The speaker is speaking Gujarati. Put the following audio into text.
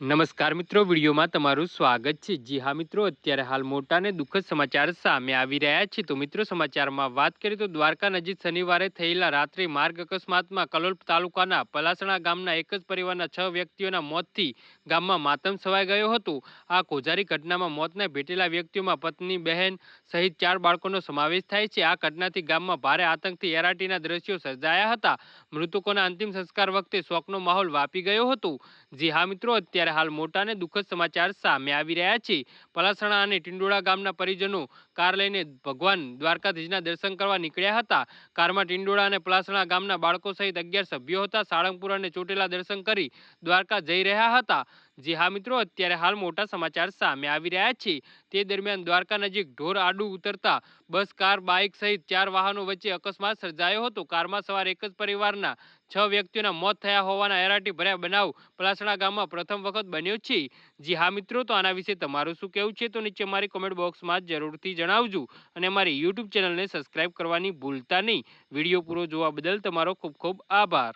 નમસ્કાર મિત્રો, વિડીયોમાં તમારું સ્વાગત છે. જી હા મિત્રો, અત્યારે હાલ મોટા અને દુઃખદ સમાચાર સામે આવી રહ્યા છે. તો મિત્રો, સમાચારમાં વાત કરીએ તો દ્વારકા નજીક શનિવારે થયેલા રાત્રિ માર્ગ અકસ્માતમાં કલોલ તાલુકાના પલાસણા ગામના એક જ પરિવારના છ વ્યક્તિઓના મોતથી ગામમાં માતમ છવાઈ ગયો હતો. આ કોઝારી ઘટનામાં મોતને ભેટેલા વ્યક્તિઓમાં પત્ની, બહેન સહિત ચાર બાળકોનો સમાવેશ થાય છે. આ ઘટનાથી ગામમાં ભારે આતંકથી એરાટીના દ્રશ્યો સર્જાયા હતા. મૃતકોના અંતિમ સંસ્કાર વખતે શોકનો માહોલ વાપી ગયો હતો. જી હા મિત્રો, અત્યારે હાલ મોટા અને દુઃખદ સમાચાર સામે આવી રહ્યા છે. પલાસણા અને ટિંડોળા ગામના પરિજનો કાર લઈને ભગવાન દ્વારકાધીશના દર્શન કરવા નીકળ્યા હતા. કારમાં ટિંડોળા અને પલાસણા ગામના બાળકો સહિત અગિયાર સભ્યો હતા. સાળંગપુર અને ચોટેલા દર્શન કરી દ્વારકા જઈ રહ્યા હતા. જી હા મિત્રો, અત્યારે હાલ મોટા સમાચાર સામે આવી રહ્યા છે. તે દરમિયાન દ્વારકા નજીક ઢોર આડું ઉતરતા બસ, કાર, બાઇક સહિત ચાર વાહનો વચ્ચે અકસ્માત સર્જાયો હતો. કારમાં સવાર એક જ પરિવારના છ વ્યક્તિઓના મોત થયા હોવાના એરાટી ભર્યા બનાવ પલાસણા ગામમાં પ્રથમ વખત બન્યો છે. જી હા મિત્રો, તો આના વિશે તમારું શું કહેવું છે? તો નીચે મારી કોમેન્ટ બોક્સમાં જરૂરથી જણાવજો અને મારી યુટ્યુબ ચેનલને સબસ્ક્રાઇબ કરવાની ભૂલતા નહીં. વીડિયો પૂરો જોવા બદલ તમારો ખૂબ ખૂબ આભાર.